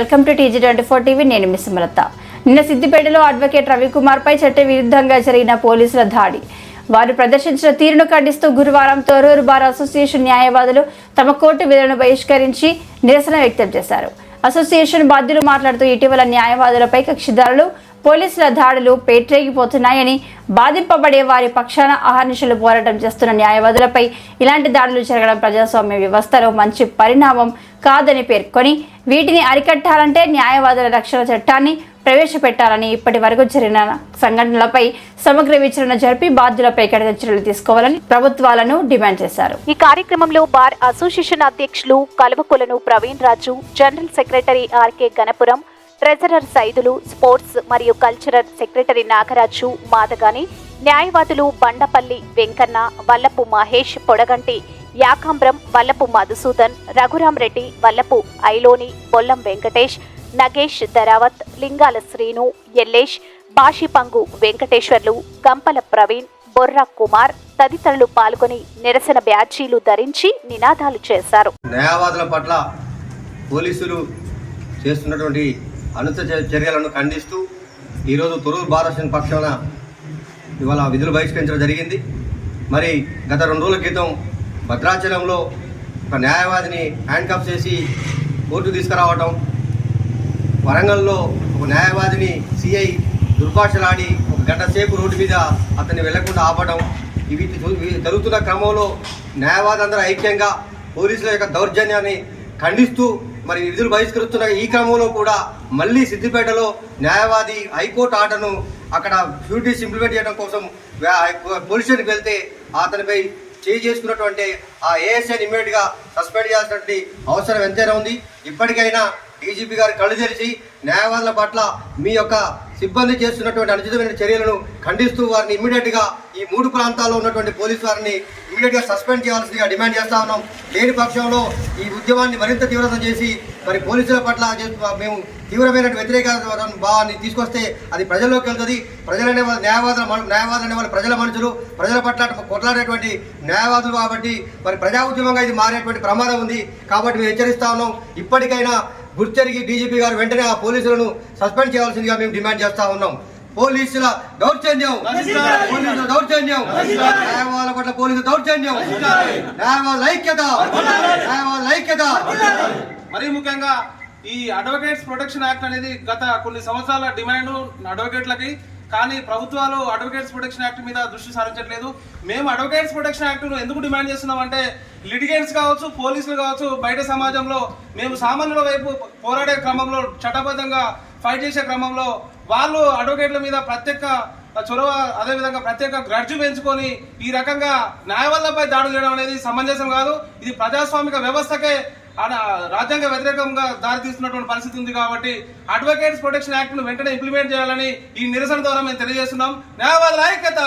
Welcome to TG twenty four TV. నేను మిస్ నిన్న సిద్దిపేటలో అడ్వకేట్ రవికుమార్ పై చట్ట విరుద్ధంగా జరిగిన పోలీసుల దాడి. వారు ప్రదర్శించిన తీరును ఖండిస్తూ గురువారం తొరూరు బార్ అసోసియేషన్ న్యాయవాదులు తమ కోర్టు విధులను బహిష్కరించి నిరసన వ్యక్తం చేశారు. అసోసియేషన్ బాధ్యులు మాట్లాడుతూ ఇటీవల న్యాయవాదులపై కక్షిదారులు పోలీసుల దాడులు పేట్రేగిపోతున్నాయని బాధింపబడే వారి పక్షాన అహర్నిశలు పోరాటం చేస్తున్న న్యాయవాదులపై ఇలాంటి దాడులు జరగడం ప్రజాస్వామ్య వ్యవస్థలో మంచి పరిణామం కాదని పేర్కొని వీటిని అరికట్టాలంటే న్యాయవాదుల రక్షణ చట్టాన్ని ప్రవేశపెట్టాలని ఇప్పటి వరకు జరిగిన సంఘటనలపై సమగ్ర విచారణ జరిపి బాధ్యులపై కఠిన చర్యలు తీసుకోవాలని ప్రభుత్వాలను డిమాండ్ చేశారు. ఈ కార్యక్రమంలో బార్ అసోసియేషన్ అధ్యక్షులు కలువకులను Praveen Raju general secretary RK Ganapuram treasurer Saidulu sports మరియు కల్చరల్ సెక్రటరీ నాగరాజు మాదగాని న్యాయవాదులు బండపల్లి వెంకన్న వల్లపు మహేష్ పొడగంటి యాకాంబ్రం వల్లపు మధుసూదన్ రఘురాం రెడ్డి వల్లపు ఐలోని బొల్లం వెంకటేష్ నగేష్ ధరావత్ లింగాల శ్రీను ఎల్లేష్ బాషిపంగు వెంకటేశ్వర్లు గంపల ప్రవీణ్ బొర్రా కుమార్ తదితరులు పాల్గొని నిరసన బ్యాడ్జీలు ధరించి నినాదాలు చేశారు. న్యాయవాదుల పట్ల పోలీసులు చేస్తున్నటువంటి అనుచ చర్యలను ఖండిస్తూ ఈరోజు తొరూరు భారతదేశం పక్షాన ఇవాళ విధులు బహిష్కరించడం జరిగింది. మరి గత రెండు రోజుల క్రితం భద్రాచలంలో ఒక న్యాయవాదిని హ్యాండ్కప్ చేసి కోర్టు తీసుకురావటం వరంగల్లో ఒక న్యాయవాదిని సిఐ దుర్భాషలాడి ఒక గంట సేపు రోడ్డు మీద అతన్ని వెళ్ళకుండా ఆపడం ఇవి ఇవి జరుగుతున్న క్రమంలో న్యాయవాది అందరూ ఐక్యంగా పోలీసుల యొక్క దౌర్జన్యాన్ని ఖండిస్తూ మరి విధులు బహిష్కరిస్తున్న ఈ క్రమంలో కూడా మళ్ళీ సిద్దిపేటలో న్యాయవాది హైకోర్టు ఆటను అక్కడ డ్యూటీస్ ఇంప్లిమెంట్ చేయడం కోసం వ్యా- పోలీస్ స్టేషన్కి వెళ్తే అతనిపై చేయి చేసుకున్నటువంటి ఆ ఏఎస్ఐని ఇమ్మీడియట్గా సస్పెండ్ చేయాల్సినటువంటి అవసరం ఎంతైనా ఉంది. ఇప్పటికైనా డీజీపీ గారు కళ్ళు తెరిచి న్యాయవాదుల పట్ల మీ యొక్క సిబ్బంది చేస్తున్నటువంటి అనుచితమైన చర్యలను ఖండిస్తూ వారిని ఇమ్మీడియట్గా ఈ మూడు ప్రాంతాల్లో ఉన్నటువంటి పోలీసు వారిని ఇమీడియట్గా సస్పెండ్ చేయాల్సిందిగా డిమాండ్ చేస్తా ఉన్నాం. లేని పక్షంలో ఈ ఉద్యమాన్ని మరింత తీవ్రతం చేసి మరి పోలీసుల పట్ల మేము తీవ్రమైన వ్యతిరేక భావాన్ని తీసుకొస్తే అది ప్రజల్లోకి వెళ్తుంది. ప్రజలనే వాళ్ళ న్యాయవాదుల న్యాయవాదులు అనే వాళ్ళు ప్రజల మనుషులు. ప్రజల పట్ల కొట్లాడేటువంటి న్యాయవాదులు కాబట్టి మరి ప్రజా ఉద్యమంగా ఇది మారేటువంటి ప్రమాదం ఉంది. కాబట్టి మేము హెచ్చరిస్తా ఉన్నాం. ఇప్పటికైనా గుర్తెరిగి డీజీపీ గారు వెంటనే ఆ పోలీసులను సస్పెండ్ చేయాల్సిందిగా మేము డిమాండ్ చేస్తా ఉన్నాం. పోలీసుల దౌర్జన్యం. పోలీసుల దౌర్జన్యం. న్యాయవాదుల పట్ల పోలీసు దౌర్జన్యం. న్యాయవాదుల ఐక్యత. న్యాయవాదుల ఐక్యత. మరీ ముఖ్యంగా ఈ అడ్వకేట్స్ ప్రొటెక్షన్ యాక్ట్ అనేది గత కొన్ని సంవత్సరాల డిమాండ్ అడ్వకేట్లకి కానీ ప్రభుత్వాలు అడ్వకేట్స్ ప్రొటెక్షన్ యాక్ట్ మీద దృష్టి సారించట్లేదు. మేము అడ్వకేట్స్ ప్రొటెక్షన్ యాక్ట్ను ఎందుకు డిమాండ్ చేస్తున్నామంటే లిటిగేట్స్ కావచ్చు పోలీసులు కావచ్చు బయట సమాజంలో మేము సామాన్యుల వైపు పోరాడే క్రమంలో చట్టబద్ధంగా ఫైట్ చేసే క్రమంలో వాళ్ళు అడ్వకేట్ల మీద ప్రత్యేక చొరవ అదేవిధంగా ప్రత్యేక గ్రడ్జు పెంచుకొని ఈ రకంగా న్యాయవాదులపై దాడులు చేయడం అనేది సమంజసం కాదు. ఇది ప్రజాస్వామిక వ్యవస్థకే ఆడ రాజ్యాంగ వ్యతిరేకంగా దారితీస్తున్నటువంటి పరిస్థితి ఉంది కాబట్టి అడ్వకేట్స్ ప్రొటెక్షన్ యాక్ట్ను వెంటనే ఇంప్లిమెంట్ చేయాలని ఈ నిరసన ద్వారా మేము తెలియజేస్తున్నాం. న్యాయవాద ఐక్యత!